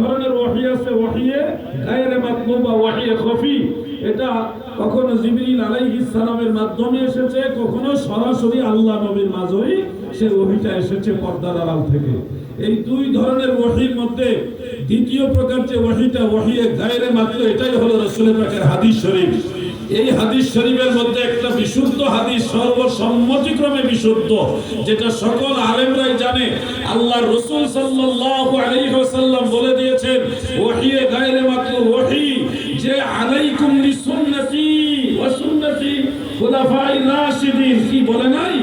ধরনের ওয়াহি আছে, ওয়াহিয়ে গায়রে মাতলুবা ওয়াহিয়ে খফি। এটা কখনো জিবরিল আলাইহিস সালামের মাধ্যমে এসেছে, কখনো সরাসরি আল্লাহ নবীর মাঝেই সে ওহিটা এসেছে পর্দার আড়াল থেকে। এই দুই ধরনের ওয়াহির মধ্যে দ্বিতীয় প্রকার যে ওয়াহিটা, ওয়াহিয়ে গায়রে মাতলো এটাই হলো রাসূলের পাকের হাদিস শরীফ। এই হাদিস শরীফের মধ্যে একটা বিশুদ্ধ হাদিস, সর্বসম্মতিক্রমে বিশুদ্ধ, যেটা সকল আলেমরাই জানে। আল্লাহ রসুল সাল্লাল্লাহু আলাইহি ওয়াসাল্লাম বলে দিয়েছেন, ওয়াহিয়ে গায়রে মাত্র ওয়াহি, যে আলাইকুম বিসুন্নতি ওয়া সুন্নতি খুলাফায়ে রাশিদিন। কি বলে নাই?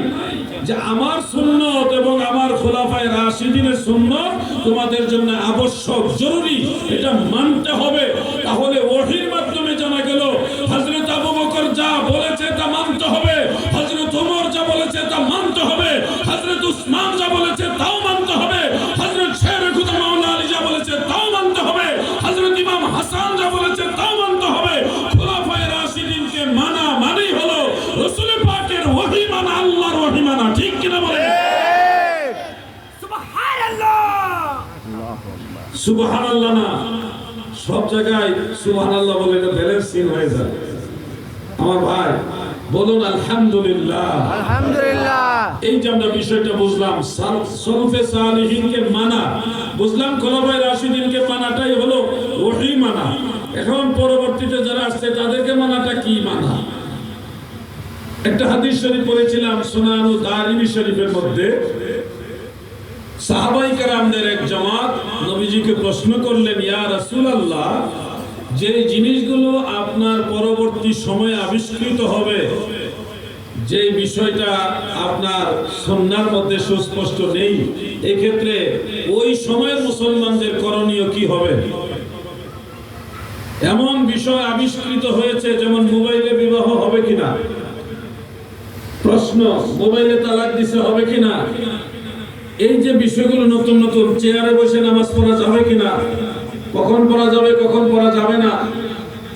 যে আমার সুন্নত এবং আমার খোলাফায় রাশিদিনের সুন্নত তোমাদের জন্য আবশ্যক, জরুরি, এটা মানতে হবে। তাহলে ওহির ঠিক কিনা বলেন? সুবহানাল্লাহ। না। সব জায়গায় সুবহানাল্লাহ বলে এটা ব্যালেন্স সিন হয়ে যায় আমার ভাই বলুন আলহামদুলিল্লাহ। আলহামদুলিল্লাহ। এই যে আমরা বিষয়টা বুঝলাম সাল- সলফে সালিহিনকে মানা। বুঝলাম খোলাফায়ে রাশিদিনকে মানাটাই হলো ওহী মানা। এখন পরবর্তীতে যারা আসছে তাদেরকে মানাটা কি মানা? একটা হাদিস শরীফ পড়েছিলাম সুনানু দারিমি শরীফের মধ্যে। সাহাবাই কারামদের এক জামাত নবীজিকে প্রশ্ন করলেন, ইয়া রাসূলুল্লাহ, যে জিনিসগুলো আপনার পরবর্তী সময়ে আবিষ্কৃত হবে, যে বিষয়টা আপনার সন্ন্যার মধ্যে সুস্পষ্ট নেই, এক্ষেত্রে ওই সময়ের মুসলমানদের করণীয় কি হবে? এমন বিষয় আবিষ্কৃত হয়েছে যেমন মোবাইলে বিবাহ হবে কিনা। প্রশ্ন, মোবাইলে তালাক দিছে হবে কিনা? এই যে বিষয়গুলো নতুন নতুন, চেয়ারে বসে নামাজ পড়া যাবে কিনা? কখন পড়া যাবে, কখন পড়া যাবে না?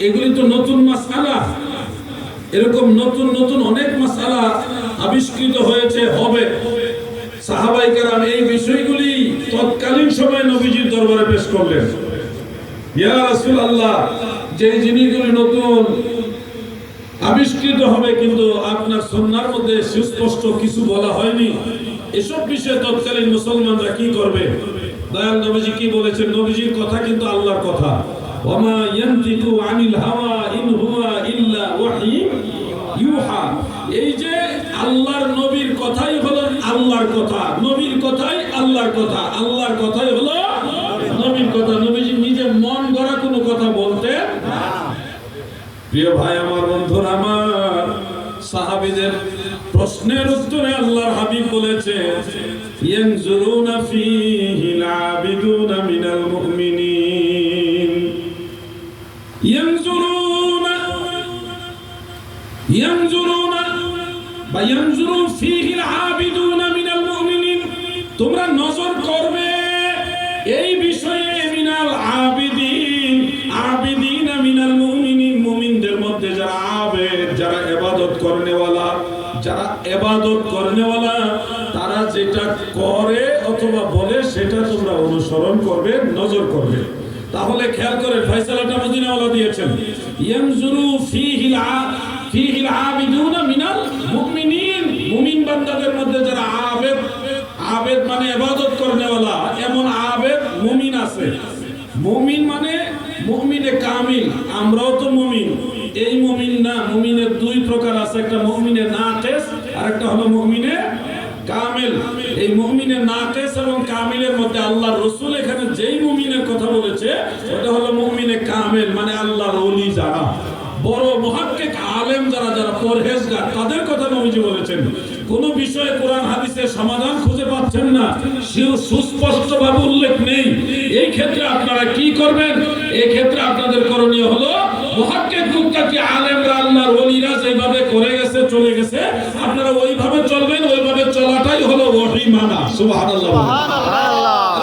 এগুলি তো নতুন মাসালা এরকম নতুন নতুন অনেক মাসালা আবিষ্কৃত হয়েছে, হবে। সাহাবাই কেরাম এই বিষয়গুলি তৎকালীন সময়ে নবীজির দরবারে পেশ করলেন। ইয়া রাসূলুল্লাহ যে জিনিসগুলি নতুন আবিষ্কৃত হবে কিন্তু আপনার সন্ন্যার মধ্যে সুস্পষ্ট কিছু বলা হয়নি। এসব বিষয়ে তৎকালীন মুসলমানরা কি করবে? দয়াল নবীজি কি বলেছেন? নবীজির কথা কিন্তু আল্লাহর কথা। ওমা ইয়ানতিকু আনিল হাওয়া ইন হুয়া ইল্লা ওয়াহি ইউহা। এই যে আল্লাহর নবীর কথাই হলো আল্লাহর কথা। নবীর কথাই আল্লাহর কথা। আল্লাহর কথাই হলো নবীর কথা। নবীজি নিজে মন গড়া কোনো কথা বলতেন প্রিয় ভাই সাহাবীদের প্রশ্নের উত্তরে আল্লাহর হাবিব বলেছে ইয়ানজুরুনা ফীহিল দিয়েছেন ইয়ানজুরু ফীহিল ফীহিল আবিদুনা মিনাল মুমিনিন। মুমিন বান্দাদের মধ্যে যারা আবেদ আবেদ মানে ইবাদত এমন আবেদ মুমিন আছে। মুমিন মানে মুমিনে কামিল, আমরাও তো মুমিন। এই মুমিন না, মুমিনের দুই প্রকার আছে, একটা মুমিনে নাকেস আর একটা হলো মুমিনে কামিল। এই মুমিনে নাকেস এবং কামিলের মধ্যে আল্লাহর রসুল এখানে যেই মুমিনের কথা বলেছে ওটা হলো মুমিনে কামিল মানে আল্লাহর ওলি যারা বড় মহাক্কিক আলেম যারা যারা পরহেজগার তাদের কথা নবীজি বলেছেন। কোন বিষয়ে কোরআন হাদিসের সমাধান খুঁজে পাচ্ছেন না। সেও সুস্পষ্ট ভাবে উল্লেখ নেই। এই ক্ষেত্রে আপনারা কি করবেন? এই ক্ষেত্রে আপনাদের করণীয় হলো মহাক্কিক মুক্তাকি আলেমরা আল্লাহর ওলিরা যেভাবে করে গেছে চলে গেছে আপনারা ওইভাবে চলবেন ওইভাবে চলাটাই হলো ওহী মানা। সুবহানাল্লাহ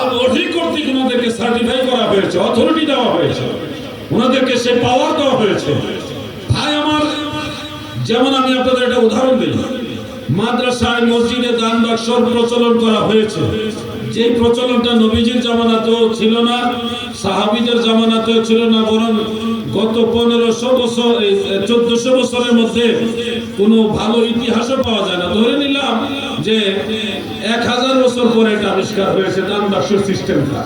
আর ওহী কর্তৃক ওনাদেরকে সার্টিফাই করা হয়েছে অথরিটি দেওয়া হয়েছে। ওনাদেরকে সে পাওয়ার দেওয়া হয়েছে। যেমন আমি আপনাদের একটা উদাহরণ দিই মাদ্রাসায় মসজিদে দান বাক্সর প্রচলন করা হয়েছে। যে প্রচলনটা নবীজির জামানাতেও ছিল না, সাহাবিদের জামানাতেও ছিল না, বরং গত পনেরোশো বছর চোদ্দশো বছরের মধ্যে কোনো ভালো ইতিহাসও পাওয়া যায় না। ধরে নিলাম যে এক হাজার বছর পরে এটা আবিষ্কার হয়েছে দান বাক্স সিস্টেমটা।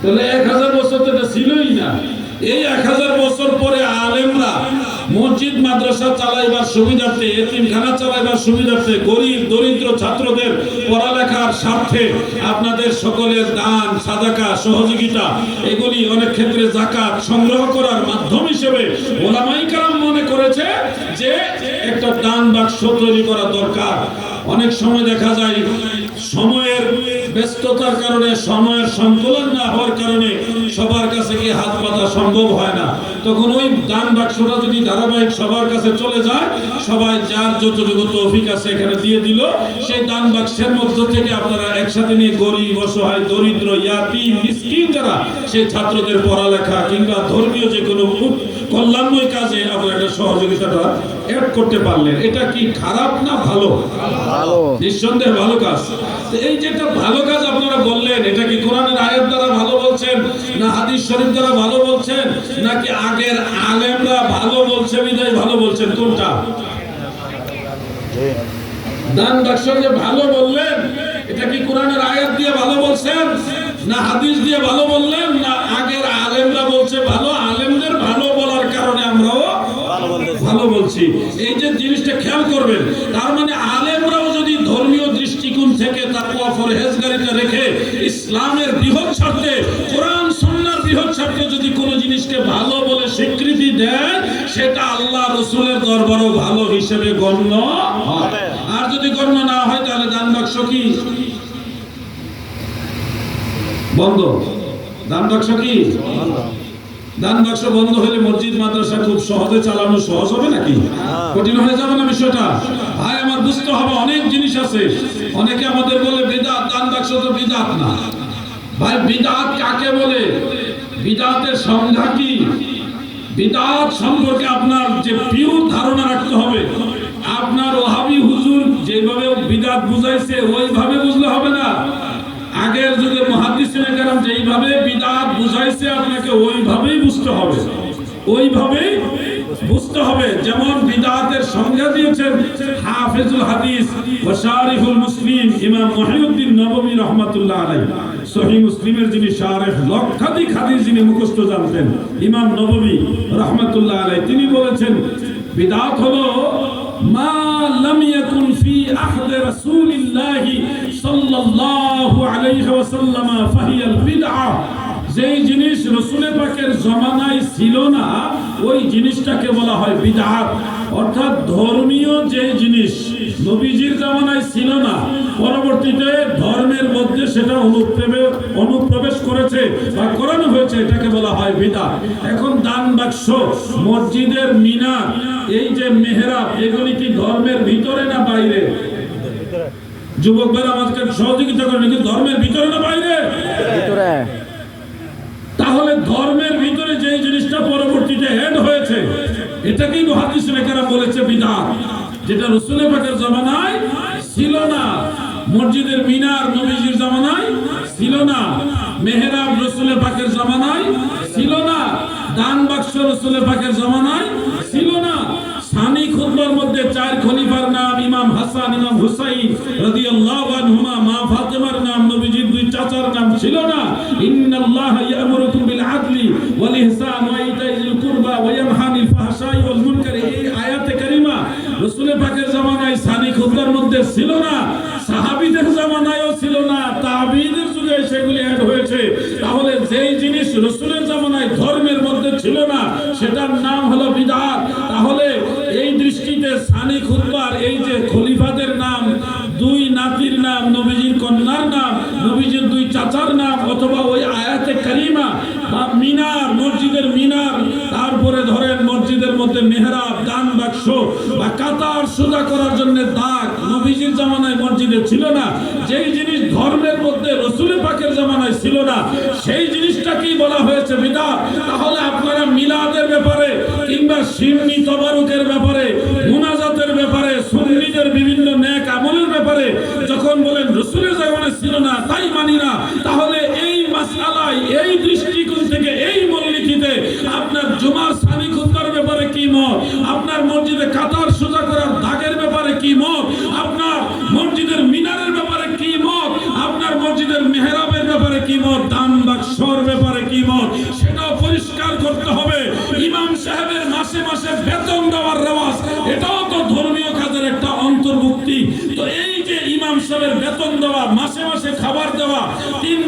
তাহলে এক হাজার বছর তো এটা ছিলই না। এই এক হাজার বছর পরে আলেমরা মসজিদ, মাদ্রাসা চালাইবার সুবিধার্থে, এতিমখানা চালাইবার সুবিধার্থে গরিব, দরিদ্র ছাত্রদের পড়ালেখার স্বার্থে আপনাদের সকলের দান, সাদাকা, সহযোগিতা, এগুলি অনেক ক্ষেত্রে জাকাত সংগ্রহ করার মাধ্যম হিসেবে ওলামাই মনে করেছে যে একটা দান বাক্স তৈরি করা দরকার। অনেক সময় দেখা যায় সময়ের ব্যস্ততার কারণে, সময়ের সংকলন না হওয়ার কারণে সবার কাছে গিয়ে হাত পাতা সম্ভব হয় না। তখন ওই দান বাক্সটা যদি ধারাবাহিক সবার কাছে চলে যায়, সবাই যার যতটুকু তৌফিক আছে এখানে দিয়ে দিল। সেই দান বাক্সের মধ্য থেকে আপনারা একসাথে নিয়ে গরিব, অসহায়, দরিদ্র, ইয়াতি, মিসকিন যারা, সেই ছাত্রদের পড়ালেখা কিংবা ধর্মীয় যে কোনো কল্যাণময় কাজে আপনারা একটা সহযোগিতাটা অ্যাড করতে পারলেন। এটা কি খারাপ না ভালো? নিঃসন্দেহে ভালো কাজ। এই যেটা ভালো কাজ আপনারা বললেন এটা কি কোরআনের আয়াত দ্বারা ভালো বলছেন না হাদিস শরীফ দ্বারা ভালো বলছেন নাকি আগের আলেমরা ভালো বলছে বিদায় ভালো বলছেন? কোনটা? দান বাক্স যে ভালো বললেন এটা কি কোরআনের আয়াত দিয়ে ভালো বলছেন না হাদিস দিয়ে ভালো বললেন? করবেন। তার মানে আলেমরাও যদি ধর্মীয় দৃষ্টিকোণ থেকে তাকওয়া পরহেজগারিতা রেখে ইসলামের বৃহৎ স্বার্থে, কোরআন সুন্নাহর বৃহৎ স্বার্থে যদি কোনো জিনিসকে ভালো বলে স্বীকৃতি দেন সেটা আল্লাহ রসুলের দরবারও ভালো হিসেবে গণ্য আর যদি গণ্য না হয়, তাহলে দান বাক্স কি? বন্ধ। দান বাক্স কি? দান বাক্স বন্ধ হলে মসজিদ মাদ্রাসা খুব সহজে চালানো সহজ হবে নাকি? কঠিন হয়ে যাবে না বিষয়টা? ভাই আমার বুঝতে হবে অনেক জিনিস আছে। অনেকে আমাদের বলে বিদাত দান বাক্স তো বিদাত না। ভাই বিদাত কাকে বলে? বিদাতের সংজ্ঞা কি? বিদাত সম্পর্কে আপনার যে পিওর ধারণা রাখতে হবে আপনার ওহাবি হুজুর যেভাবে বিদাত বুঝাইছে ওইভাবে বুঝলে হবে না। আগের যুগে মহাদিসিনে কেরাম যেইভাবে বিদাত বুঝাইছে, আপনাকে ওইভাবেই বুঝতে হবে। ওইভাবেই বুঝতে হবে। যেমন বিদাতের সংজ্ঞা দিয়েছেন হাফিজুল হাদিস ও শারিহুল মুসলিম ইমাম মহিউদ্দিন নবমী রহমাতুল্লাহ আলাই সহি মুসলিমের যিনি শারেহ, লক্ষাধিক হাদিস যিনি মুখস্থ জানতেন, ইমাম নবমী রহমাতুল্লাহ আলাই তিনি বলেছেন, বিদাত হলো, মা লাম ইয়াকুন ফি আহদ রাসূলিল্লাহি সাল্লাল্লাহু আলাইহি ওয়াসাল্লাম, ফাহিয়াল বিদআ। যেই জিনিস রসুলের পাকের জমানায় ছিল না, ওই জিনিসটাকে বলা হয় বিদআত অর্থাৎ ধর্মীয় যে জিনিস নবীজির জামানায় ছিল না, পরবর্তীতে ধর্মের মধ্যে সেটা অনুপ্রবে, অনুপ্রবেশ করেছে বা করানো হয়েছে, এটাকে বলা হয় বিদা এখন দান বাক্স, মসজিদের মিনার, এই যে মেহরাব, এগুলি কি ধর্মের ভিতরে না বাইরে? যুবক ভাইরা আমাদেরকে সহযোগিতা করেন কিন্তু ধর্মের ভিতরে না বাইরে? ভিতরে। তাহলে ধর্মের ভিতরে যে জিনিসটা পরবর্তীতে হেড হয়েছে এটাকেই মহাদিস লেখারা বলেছে বিধান যেটা রসুলের পাকের জামানায় ছিল না। মসজিদের মিনার নবীজির জামানায় ছিল না। মেহরাব রসুলের পাকের জামানায় ছিল না। দান বাক্স রসুলের পাকের জামানায় ছিল না। সানি খুতবার মধ্যে চার খলিফার নাম ইমাম ইমাম হুসাইন রাদিয়াল্লাহু আনহুমা, মা ফাতেমার নাম নবীজির দুই চাচার নাম ছিল না। ইন্নাল্লাহা ইয়ামুরুকুম বিল আদলি ওয়াল ইহসান ওয়া ইতাইল কুরবা ওয়া ইয়ানহানিল ফাহশাই ওয়াল মুনকার। এই আয়াতে কারিমা রাসূল পাকের জামানায় সানি খুতবার মধ্যে ছিল না, সাহাবীদের জামানায়ও ছিল না, তাবিদের যুগে সেগুলি অ্যাড হয়েছে। তাহলে যেই জিনিস রসুলের জামানায় ধর্মের মধ্যে ছিল না, সেটার অথবা ওই আয়াতে কারিমা বা মিনার, মসজিদের মিনার, তারপরে ধরেন মসজিদের মধ্যে মেহরাব, দান বাক্স বা কাতার সোজা করার জন্য দাগ নবীজির জামানায় মসজিদে ছিল না। যেই জিনিস ধর্মের মধ্যে রসুলের পাকের জামানায় ছিল না, সেই জিনিসটাকেই বলা হয়েছে বিদাত। তাহলে আপনারা মিলাদের ব্যাপারে কিংবা সিন্নি তবারুকের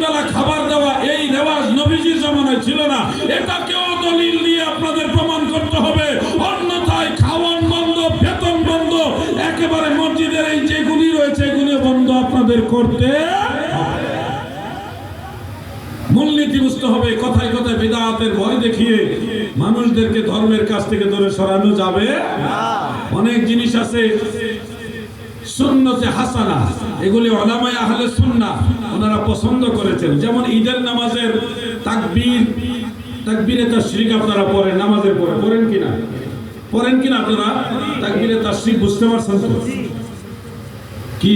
তিন বেলা খাবার দেওয়া এই রেওয়াজ নবীজির জামানায় ছিল না। এটাকেও দলিল দিয়ে আপনাদের প্রমাণ করতে হবে। অন্যথায় খাওয়ান বন্ধ, বেতন বন্ধ, একেবারে মসজিদের এই যেগুলি রয়েছে এগুলি বন্ধ আপনাদের করতে মূলনীতি বুঝতে হবে, কথায় কথায় বেদাতের ভয় দেখিয়ে মানুষদেরকে ধর্মের কাছ থেকে দূরে সরানো যাবে অনেক জিনিস আছে সুন্নতে হাসানা। এগুলি ওলামায় আহলে সুন্নাহ ওনারা পছন্দ করেছেন। যেমন ঈদের নামাজের তাকবীর, তাকবীরে তাশরিক আপনারা পড়েন, নামাজের পরে। পড়েন কিনা পড়েন কিনা আপনারা? তাকবীরে তাশরিক বুঝতে পারছেন তো? কি?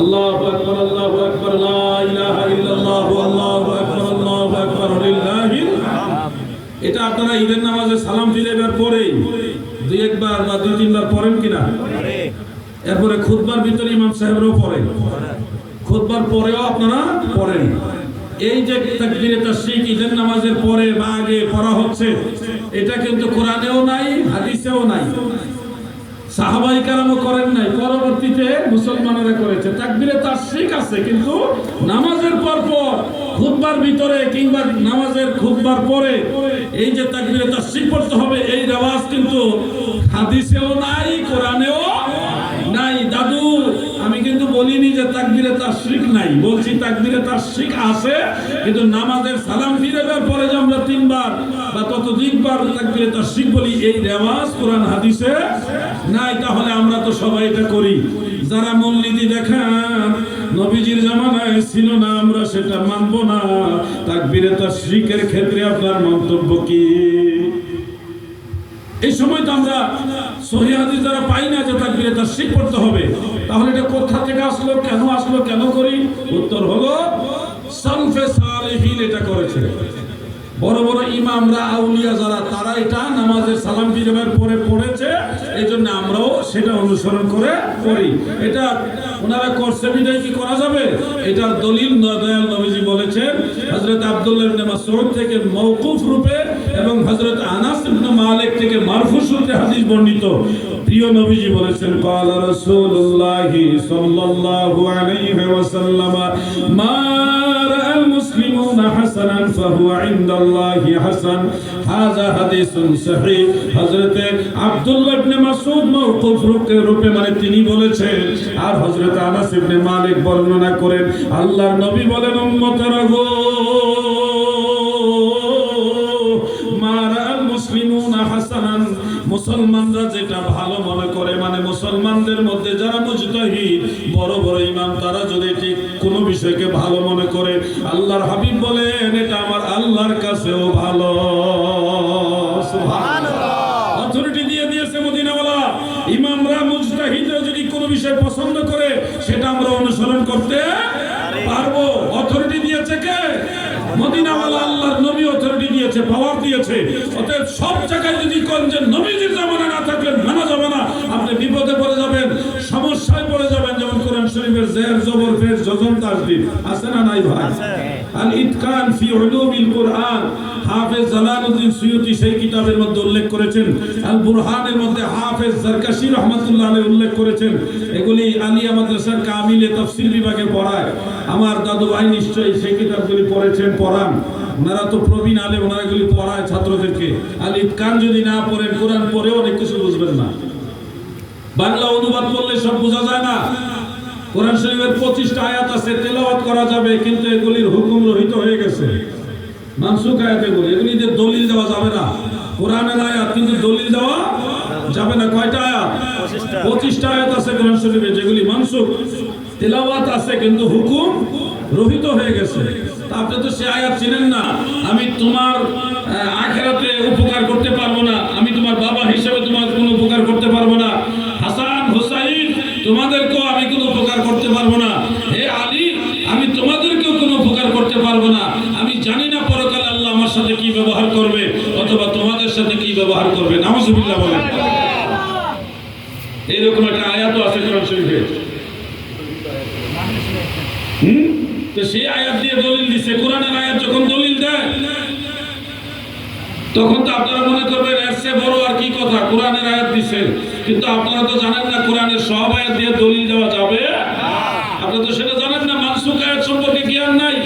আল্লাহু আকবার আল্লাহু আকবার, লা ইলাহা ইল্লাল্লাহ, আল্লাহু আকবার আল্লাহু আকবার লিল্লাহিল হামদ। এটা আপনারা ঈদের নামাজে সালাম ফিরাইবার পরেই দুই একবার বা দুই তিনবার পড়েন কিনা? এরপরে খুদবার ভিতরে ইমাম সাহেবরাও পড়েন খুদবার পরেও আপনারা পড়েন। এই যে তাকবীরে তাশরিক ঈদের নামাজের পরে বা আগে পড়া হচ্ছে এটা কিন্তু কোরআনেও নাই হাদিসেও নাই। সাহাবাই কারামও করেন নাই। পরবর্তীতে মুসলমানেরা করেছে। তাকবিরে তার শিখ আছে, কিন্তু নামাজের পর পর খুববার ভিতরে কিংবা নামাজের খুববার পরে এই যে তাকবিরে তার শিখ পড়তে হবে, এই রেওয়াজ কিন্তু হাদিসেও নাই, কোরআনেও নাই। দাদু বলিনি যে তাকবিরে তার শিখ নাই। বলছি তাকবিরে তার শিখ আছে, কিন্তু নামাজের সালাম ফিরাবার পরে যে আমরা তিনবার বা ততোধিকবার তার শিখ বলি, এই রেওয়াজ কোরআন হাদিসে নাই। তাহলে আমরা তো সবাই এটা করি। যারা মূলনীতি দেখান, নবীজির জামানায় ছিল না, আমরা সেটা মানবো না। তাকবিরে তার শিখের ক্ষেত্রে আপনার মন্তব্য কি? এই সময় তো আমরা সহি হাদিস দ্বারা পাই না যে তাকবীরে তাশরিক পড়তে হবে। তাহলে এটা কোথা থেকে আসলো, কেন আসলো, কেন করি? উত্তর হলো এটা করেছে। বড় বড় ইমামরা, আউলিয়া যারা, তারা এটা নামাজের সালাম ফিরাবার পরে পড়েছে। এই জন্য আমরাও সেটা অনুসরণ করে করি এটা ওনারা করছে বিদায় কি করা যাবে? এটার দলিল দয়াল নবীজি বলেছেন, হযরত আব্দুল্লাহ মাসউদ থেকে মওকুফ রূপে এবং হযরত আনাস ইবনে মালিক থেকে মারফু সূত্রে হাদিস বর্ণিত প্রিয় নবীজি বলেছেন قال رسول الله صلى الله عليه وسلم ما رأى المسلمون حسنا فهو عند الله حسن هذا حديث صحيح হযরত আব্দুল্লাহ ইবনে মাসউদ মওকুফ রূপে রূপে মানে তিনি বলেছেন আর হযরত আনাস ইবনে মালিক বর্ণনা করেন আল্লাহর নবী বলেন উম্মতেরা গো মুসলমানরা যেটা ভালো মনে করে মানে মুসলমানদের মধ্যে যারা মুজতাহিদ, বড় বড় ইমাম, তারা যদি ঠিক কোনো বিষয়কে ভালো মনে করে, আল্লাহর হাবিব বলেন, এটা আমার আল্লাহর কাছেও ভালো অথরিটি দিয়ে দিয়েছে মদিনাওয়ালা ইমামরা মুজতাহিদরা যদি কোনো বিষয় পছন্দ করে সেটা আমরা অনুসরণ করতে পারব অথরিটি দিয়েছে কে মদিনাওয়ালা আল্লাহর নবী অথরিটি দিয়েছে পাওয়ার দিয়েছে। অতএব সব জায়গায় যদি কোন যে নবীজির জামানা না থাকলে মানা যাবে আপনি বিপদে পড়ে যাবেন সমস্যায় পড়ে যাবেন। যেমন কোরআন শরীফের জের জবর ফের জজম তাসদিদ আছে না নাই ভাই? আল ইতকান ফি উলুমিল কোরআন। হাফেজ জালালউদ্দিন সুয়ুতি সেই কিতাবের মধ্যে উল্লেখ করেছেন। আল বুরহানের মধ্যে হাফেজ জারকাশি রহমাতুল্লাহ আলাইহি উল্লেখ করেছেন। এগুলি আলিয়া মাদ্রাসার কামিলে তাফসীর বিভাগে পড়ায়। আমার দাদু ভাই নিশ্চয়ই সেই কিতাবগুলি পড়েছেন পড়ান। ওনারা তো প্রবীণ আলে ওনারা এগুলি পড়ায় ছাত্রদেরকে। আল ইতকান যদি না পড়েন কোরআন পড়েও অনেক কিছু বুঝবেন না। বাংলা অনুবাদ করলে সব বোঝা যায় না। কোরআন শরীফের পঁচিশটা আয়াত আছে তেলাওয়াত করা যাবে কিন্তু এগুলির হুকুম রহিত হয়ে গেছে। মানসুক আয়াত এগুলি। এগুলিতে দলিল দেওয়া যাবে না। কোরআনের আয়াত কিন্তু দলিল দেওয়া যাবে না। কয়টা আয়াত? পঁচিশটা। আয়াত আছে কোরআন শরীফে যেগুলি মানসুক তেলাওয়াত আছে কিন্তু হুকুম রহিত হয়ে গেছে। আপনি তো সে আয়াত চিনেন না। আমি তোমার আখেরাতে উপকার করতে পারব না। আমি তোমার বাবা হিসেবে তোমার কোনো উপকার করতে পারব না। হাসান, হোসাইন, তোমাদেরকেও আমি কোনো উপকার করতে পারব না। হে আলী, আমি তোমাদেরকেও কোনো উপকার করতে পারব না। আমি জানি না পরকালে আল্লাহ আমার সাথে কি ব্যবহার করবে, অথবা তোমাদের সাথে কি ব্যবহার করবে। নামাজুবিল্লাহ বলেন। এইরকম একটা আয়াতও আছে কোরআন শরীফে। হুম? তো সেই আয়াত দিয়ে দলিল দিছে, কোরআনের আয়াত যখন দলিল দেয়, তখন তো আপনারা মনে করবেন এর চেয়ে বড় আর কি কথা, কোরআনের আয়াত দিছে। কিন্তু আপনারা তো জানেন না কোরআনের সব আয়াত দিয়ে দলিল দেওয়া যাবে। আপনারা তো সেটা জানেন না মানসুক আয়াত সম্পর্কে জ্ঞান নাই।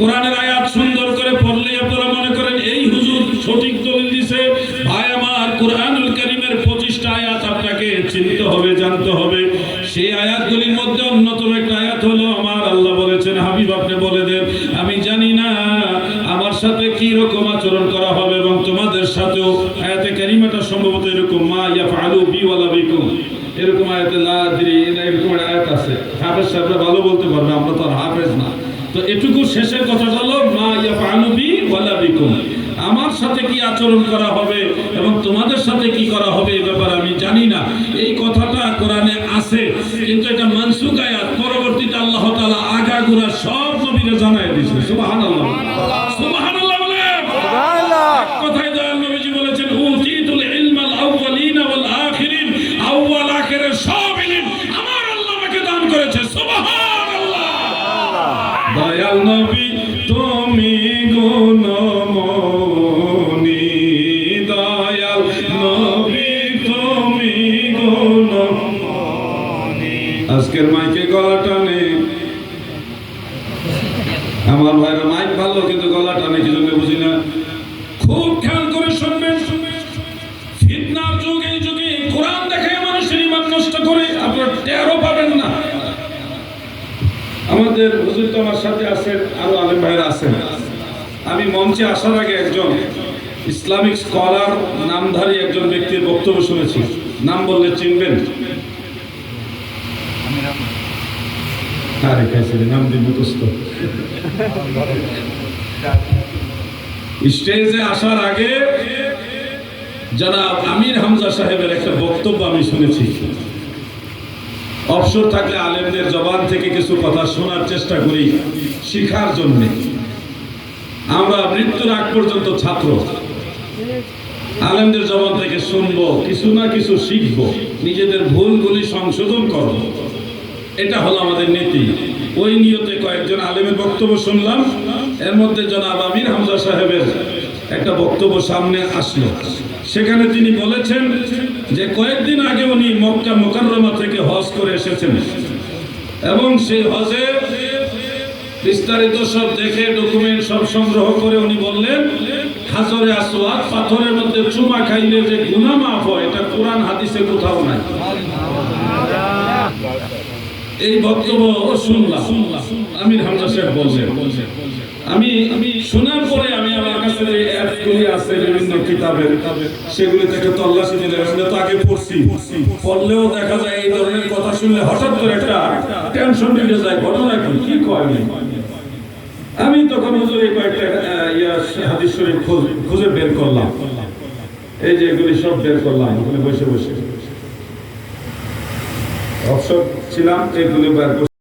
কোরআনের আয়াত সুন্দর করে পড়লে আপনারা মনে করেন, এই হুজুর সঠিক দলিল দিছে। ভাই আমার কোরআনুল কারীমের 25টা আয়াত আপনাকে চিনতে হবে, জানতে হবে। সেই আয়াতগুলির মধ্যে অন্যতম একটা আয়াত হলো আমার আল্লাহ বলেছেন হাবিব আপনি বলে দেন, আমি জানি না আমার সাথে কি রকম আচরণ করা হবে এবং তোমাদের সাথেও আয়াতে কারিমাটা সম্ভবত এরকম, মা ইয়াফআলু বি ওয়ালা বিকুম। এরকম আয়াতে লা আদরি এরকম আয়াত আছে। হাফেজ সাহেবরা ভালো বলতে পারবে, আমরা তো আর হাফেজ না। তো এটুকু শেষের কথা হলো, মা ইয়াফআলু বি ওয়ালা বিকুম। আমার সাথে কি আচরণ করা হবে এবং তোমাদের সাথে কি করা হবে এই ব্যাপারে আমি জানি না। এই কথাটা কোরআনে আছে কিন্তু এটা মানসুক আয়াত। পরবর্তীতে আল্লাহ তাআলা আগাগোড়া সব নবীরে জানায় দিয়েছে। সুবহানাল্লাহ। সুবহানাল্লাহ বলেন কথাই দয়াল নবীজি বলেছেন উতিতুল ইলমাল আউয়ালিন ওয়াল আখিরিন। আউয়াল আখিরের সব ইলম আমার আল্লাহ আমাকে দান করেছে। সুবহানাল্লাহ। দয়াল নবী আমাদের হুজুর তো আমার সাথে আছেন, আরও আলেম ভাইরা আছেন। আমি মঞ্চে আসার আগে একজন ইসলামিক স্কলার, নামধারী একজন ব্যক্তির বক্তব্য শুনেছি। নাম বললে চিনবেন? নাম স্টেজে আসার আগে জনাব আমির হামজা সাহেবের একটা বক্তব্য আমি শুনেছি। অবসর থাকলে আলেমদের জবান থেকে কিছু কথা শোনার চেষ্টা করি শিখার জন্য। আমরা মৃত্যুর আগ পর্যন্ত ছাত্র। আলেমদের জবান থেকে শুনব, কিছু না কিছু শিখব, নিজেদের ভুলগুলি সংশোধন করব। এটা হলো আমাদের নীতি। ওই নিয়তে কয়েকজন আলেমের বক্তব্য শুনলাম, এর মধ্যে জনাব আমির হামজা সাহেবের একটা বক্তব্য সামনে আসলো। সেখানে তিনি বলেছেন যে কয়েকদিন আগে উনি মক্কা মোকাররমা থেকে হজ করে এসেছেন। এবং সেই হজে বিস্তারিত সব দেখে ডকুমেন্ট সব সংগ্রহ করে উনি বললেন হাজরে আসওয়াদ, পাথরের মধ্যে চুমা খাইলে যে গুনাহ মাফ হয়, এটা কোরআন হাদিসে কোথাও নাই। এই বক্তব্য শুনলাম। আমির হামজা সাহেব বলছেন। আমি আমি শোনার পরে আমি আমার কাছে যে অ্যাপগুলি আছে, বিভিন্ন কিতাবের, সেগুলি থেকে তল্লাশি দিলে আমরা তো আগে পড়ছি। পড়লেও দেখা যায় এই ধরনের কথা শুনলে হঠাৎ করে একটা টেনশন ঢুকে যায়। ঘটনা কি? কি কয় নাই। আমি তখন হুজুর এই কয়েকটা ইয়া হাদিস শরীফ খোঁজ- খুঁজে বের করলাম। এই যে এগুলি সব বের করলাম, ওখানে বসে বসে। অবসর ছিলাম এগুলি বের করছি।